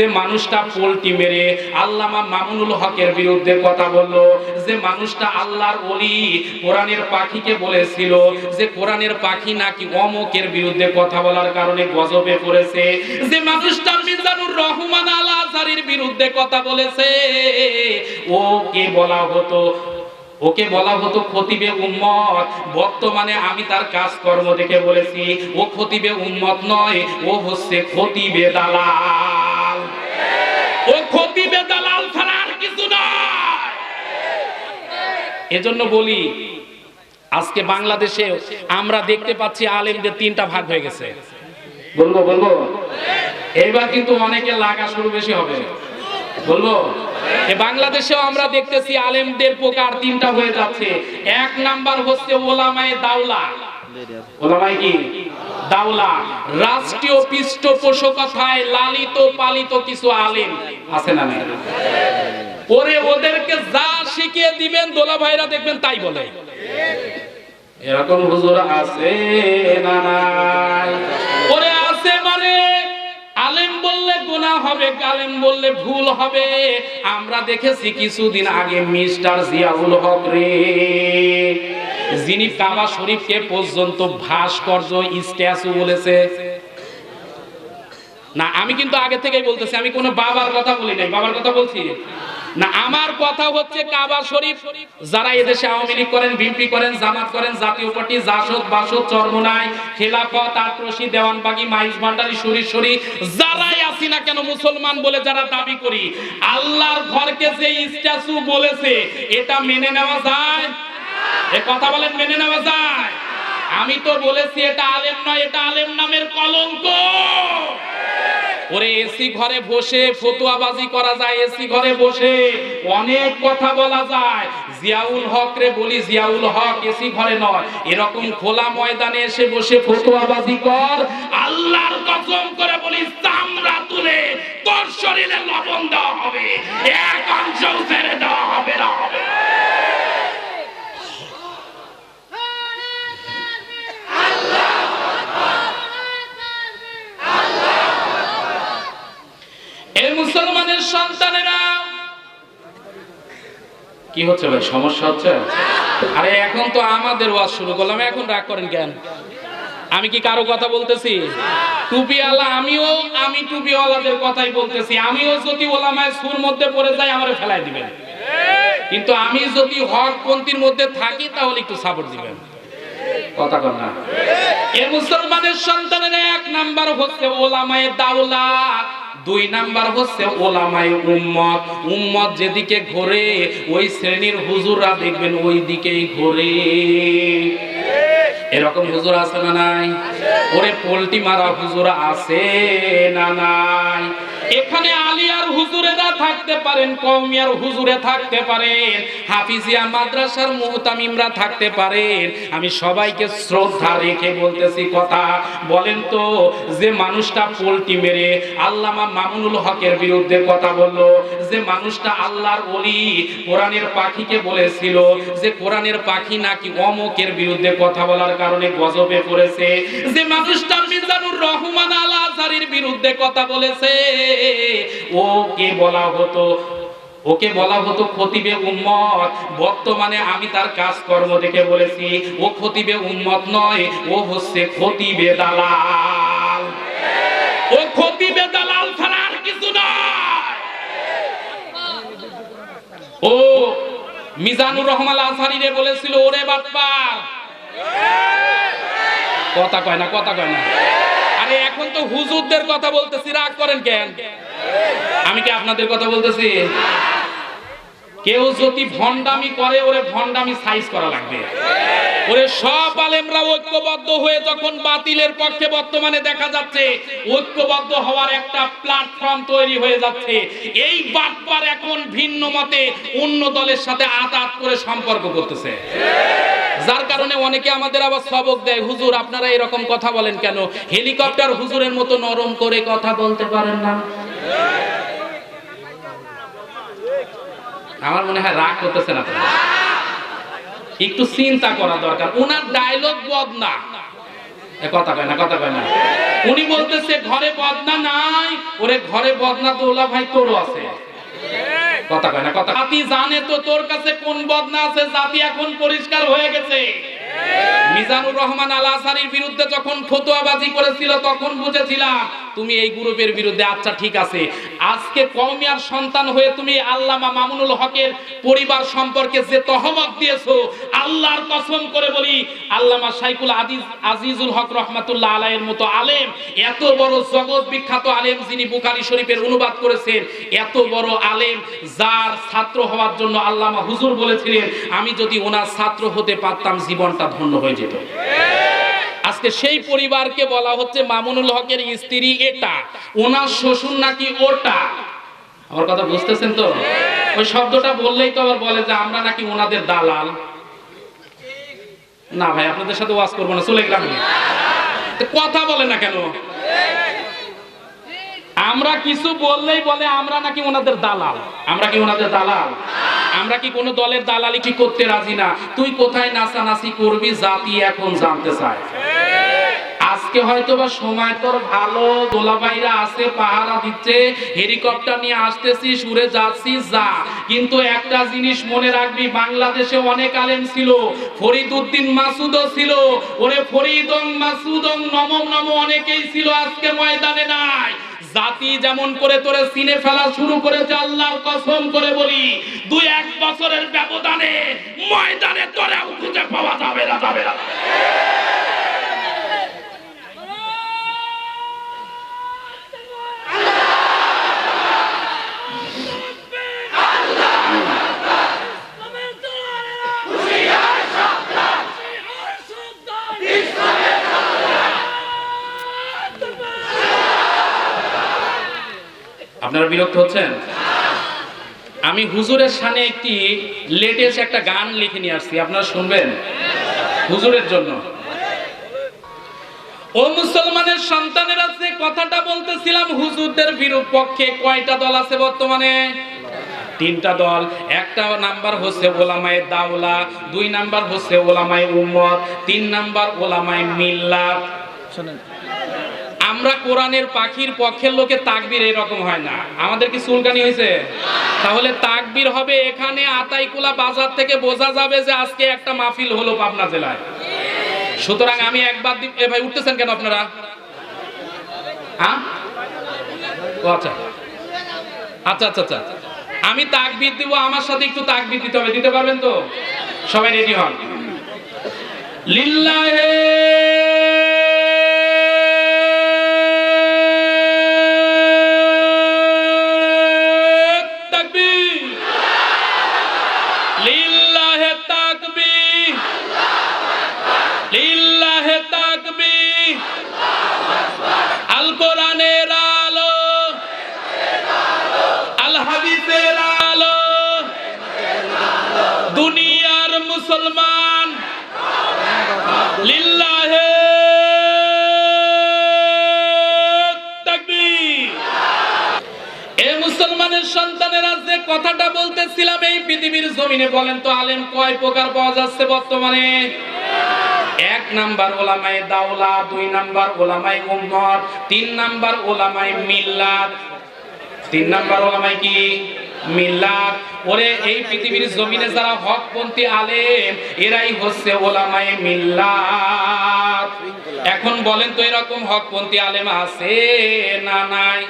যে মানুষটা পোল্টি মেরে আল্লামা মামুনুল হকের বিরুদ্ধে কথা বলল, যে মানুষটা আল্লাহর কোরআনের পাখিকে বলেছিল যে কোরআনের পাখি নাকি অমকের বিরুদ্ধে কথা বলার কারণে গজবে পড়েছে, যে মানুষটা রহমান বিরুদ্ধে কথা বলেছে ও কে বলা হতো, ওকে বলা হতো খতিবে উম্মত। বর্তমানে আমি তার কাজকর্ম দেখে বলেছি, ও খতিবে উম্মত নয়, ও হচ্ছে খতিবে দালাল। এজন্য বলি, আজকে বাংলাদেশে আমরা দেখতে পাচ্ছি আলেমদের তিনটা ভাগ হয়ে গেছে। বলব বলব? এইবার কিন্তু অনেকে লাগা শুরু বেশি হবে। বলব? বাংলাদেশেও আমরা দেখতেছি আলেমদের প্রকার তিনটা হয়ে যাচ্ছে। এক নাম্বার হচ্ছে ওলামায়ে দাওলা। ওলামায়ে কি? দাওলা, রাষ্ট্রীয় পৃষ্ঠপোষকতায় লালিত পালিত কিছু আলেম আছে না নাই? ওরে ওদেরকে যা শিখিয়ে দিবেন দোলা ভাইরা দেখবেন তাই বলে। এরকম হুজুর আছে না নাই? ওরে আছে মানে আলেম বললে গুনাহ হবে, আলেম বললে ভুল হবে। আমরা দেখেছি কিছুদিন আগে মিস্টার জিয়াউল হক রে। যিনি কাবা শরীফকে পর্যন্ত ভাস্কর্য, স্ট্যাচু বলেছে। না, আমি কিন্তু আগে থেকেই বলতেছি, আমি কোনো বাবার কথা বলি নাই। বাবার কথা বলছি? না, আমার কথা হচ্ছে কাবা শরীফ। যারা এদেশে আওয়ামী লীগ করেন, বিএনপি করেন, জামাত করেন, জাতীয় পার্টি, জাসদ, বাসদ, চরমনাই, খেলাফত আটরশি দেওয়ানবাগি, মাইজ ভান্ডারি, সুরেশ্বরী, যারাই আছি না কেন মুসলমান বলে যারা দাবি করি, আল্লাহর ঘরকে যে স্ট্যাচু বলেছে, এটা মেনে নেওয়া যায়? কথা বলেন মেনে নেওয়া যায়। আমি তো বলেছি, এটা আলেম নয়, এটা আলেম নামের কলঙ্ক। ওরে এসি ঘরে বসে ফতুয়াবাজি করা যায়, এসি ঘরে বসে অনেক কথা বলা যায়। জিয়াউল হক রে বলি, জিয়াউল হক এসি ঘরে নয়। এরকম খোলা ময়দানে এসে বসে ফতুয়াবাজি কর। আল্লাহর কসম করে বলি, চামড়া তুলে তোর শরীরে লবণ দেওয়া হবে, এক অংশ ছেড়ে দেওয়া হবে না। হবে মুসলমানের সন্তানেরা। কি হচ্ছে ভাই, সমস্যা হচ্ছে? আরে এখন তো আমাদের ওয়াজ শুরু করলাম, এখন রাগ করেন কেন? আমি কি কারও কথা বলতেছি? টুপিওয়ালা, আমিও, আমি টুপিওয়ালাদের কথাই বলতেছি। আমিও যদি ওলামায় সুর মধ্যে পড়ে যাই, আমারে ফেলাই দিবেন। কিন্তু আমি যদি হক পন্থীর মধ্যে থাকি, তাহলে একটু সাপোর্ট দিবেন। কথা কর না। এ মুসলমানের সন্তানের এক নাম্বার হচ্ছে ওলামায়ে দাওলা দুই নাম্বার হচ্ছে ওলামাই উম্মত। উম্মত যেদিকে ঘোরে, ওই শ্রেণির হুজুররা দেখবেন ওই দিকেই ঘোরে। এরকম হুজুর আছে না নাই? ওরে পোল্টি মারা হুজুর আছে না নাই? এখানে আলিয়ার হুজুরেরা থাকতে পারেন কৌমিয়ার হুজুরে থাকতে পারেন, হাফিজিয়া মাদ্রাসার মুহতামিমরা থাকতে পারেন। আমি সবাইকে শ্রদ্ধা রেখে বলতেছি কথা, বলেন তো, যে মানুষটা পোল্টি মেরে আল্লামা মামুনুল হকের বিরুদ্ধে কথা বলল, যে মানুষটা আল্লাহর ওলি, কোরআনের পাখিকে বলেছিল, যে কোরআনের পাখি নাকি অমকের বিরুদ্ধে কথা বলার কারণে গজবে পড়েছে, যে মানুষটা মিজানুর রহমান আল আজহারির বিরুদ্ধে কথা বলেছে। ও কে বলা হতো? ওকে বলা হতো খতিবে উম্মত। বর্তমানে আমি তার কাজকর্ম দেখে বলেছি, ও খতিবে উম্মত নয়, ও হচ্ছে খতিবে দালাল। ও খতিবে দালাল ছাড়া আর কিছু নয়। ও মিজানুর রহমান আজহারি রে বলেছিল, ওরে বাটপার কথা কয় না, কথা কয় না। আরে এখন তো হুজুরদের কথা বলতেছি। রাগ করেন কেন? আমি কি আপনাদের কথা বলতেছি? কেউ যদি ভন্ডামি করে, ওরে ভন্ডামি সাইজ করা লাগবে। ওরে সব আলেমরা ঐক্যবদ্ধ হয়ে যখন বাতিলের পক্ষে বর্তমানে দেখা যাচ্ছে, ঐক্যবদ্ধ হওয়ার একটা প্ল্যাটফর্ম তৈরি হয়ে যাচ্ছে। এই বাটপার এখন ভিন্ন মতে অন্য দলের সাথে আতাত করে সম্পর্ক করতেছে। যার কারণে অনেকে আমাদের আবার সবক দেয়, হুজুর, আপনারা এরকম কথা বলেন কেন? হেলিকপ্টার হুজুরের মতো নরম করে কথা বলতে পারেন না? আমার মনে হয় রাগ করতেছেন আপনারা একটু চিন্তা করা দরকার। ওনার ডায়লগ বদনা। কথা কয় না, কথা কয় না। উনি বলতেছে, ঘরে বদনা নাই। ওরে ঘরে বদনা তো ভাই আছে। কথা কয় না, কথা জানে তো তোর কাছে কোন বদনা আছে, জাতি এখন পরিষ্কার হয়ে গেছে। মিজানুর রহমান আল আসারির বিরুদ্ধে যখন ফতোয়াবাজি করেছিল, তখন বুঝেছিলাম, তুমি এই গ্রুপের বিরুদ্ধে আচ্ছা ঠিক আছে। আজকে কওমিয়ার সন্তান হয়ে তুমি আল্লামা মামুনুল হকের পরিবার সম্পর্কে যে তহমত দিয়েছ আল্লাহর কসম করে বলি, আল্লামা সাইকুল আদিজ, আজিজুল হক রহমাতুল্লাহ আলাইয়ের মতো আলেম, এত বড় জগৎ বিখ্যাত আলেম যিনি বুখারী শরীফের অনুবাদ করেছেন, এত বড় আলেম যার ছাত্র হওয়ার জন্য আল্লামা হুজুর বলেছিলেন, আমি যদি ওনার ছাত্র হতে পারতাম, জীবনটা ধন্য হয়ে যেত। আজকে সেই পরিবারকে বলা হচ্ছে মামুনুল হকের স্ত্রী এটা, ওনার শ্বশুর নাকি ওটা? আমার কথা বুঝতেছেন তো? ওই শব্দটা বললেই তো আবার বলে যে আমরা নাকি ওনাদের দালাল। না ভাই, আপনাদের সাথে ওয়াজ করব না, চলে গেলাম কথা বলে না কেন? আমরা কিছু বললেই বলে, আমরা নাকি ওনাদের দালাল। আমরা কি ওনাদের দালাল? আমরা কি কোনো দলের দালালি কি করতে রাজি না? তুই কোথায় নাচানাচি করবি জাতি এখন জানতে চায়। আজকে হয়তো বা সময় তোর ভালো দোলাবাইরা আছে, পাহারা দিচ্ছে, হেলিকপ্টার নিয়ে আসতেছি, সুরে যাচ্ছি, যা। কিন্তু একটা জিনিস মনে রাখবি, বাংলাদেশে অনেক আলেম ছিল, ফরিদ উদ্দিন মাসুদও ছিল, ওরে ফরিদং মাসুদং নম নম অনেকেই ছিল, আজকে ময়দানে নাই। জাতি যেমন করে তোরে সিনে ফেলা শুরু করেছে, আল্লাহর কসম করে বলি, দুই এক বছরের ব্যবধানে ময়দানে তোরে খুঁজে পাওয়া যাবে না যাবে না। আপনারা বিরক্ত হচ্ছেন? আমি হুজুরের সামনে একটি লেটেস্ট একটা গান লিখে নিয়ে আসছি, আপনারা শুনবেন? হুজুরের জন্য। ও মুসলমানের সন্তানেরা যে কথাটা বলতেছিলাম, হুজুরদের বিপক্ষে কয়টা দল আছে বর্তমানে? তিনটা দল। একটা নাম্বার হচ্ছে ওলামায়ে দাওলা, দুই নাম্বার হচ্ছে ওলামায়ে উম্মত, তিন নাম্বার ওলামায়ে মিল্লাত। আমরা কোরআনের পাখির পক্ষের লোকে তাকবীর এরকম হয় না। আমাদের কি চুলকানি হয়েছে? তাহলে তাকবীর হবে এখানে আতাইকুলা বাজার থেকে বোঝা যাবে যে আজকে একটা মাহফিল হলো পাবনা জেলায়। সুতরাং আমি একবার এ ভাই উঠতেছেন কেন আপনারা? আচ্ছা। আচ্ছা আচ্ছা আচ্ছা। আমি তাকবীর দিব, আমার সাথে একটু তাকবীর দিতে হবে। দিতে পারবেন তো? সবাই রেডি হন। লিল্লাহে কথাটা বলতেছিলাম এই পৃথিবীর জমিনে, বলেন তো আলেম কয় প্রকার পাওয়া যাচ্ছে বর্তমানে? এক নাম্বার ওলামায়ে দাওলা, দুই নাম্বার ওলামায়ে উম্মত, তিন নাম্বার ওলামায়ে মিল্লাত। তিন নাম্বার ওলামায়ে কি? মিল্লাত। ওরে, এই পৃথিবীর জমিনে যারা হকপন্থী আলেম, এরাই হচ্ছে ওলামায়ে মিল্লাত। এখন বলেন তো এরকম হকপন্থী আলেম আছে না নাই?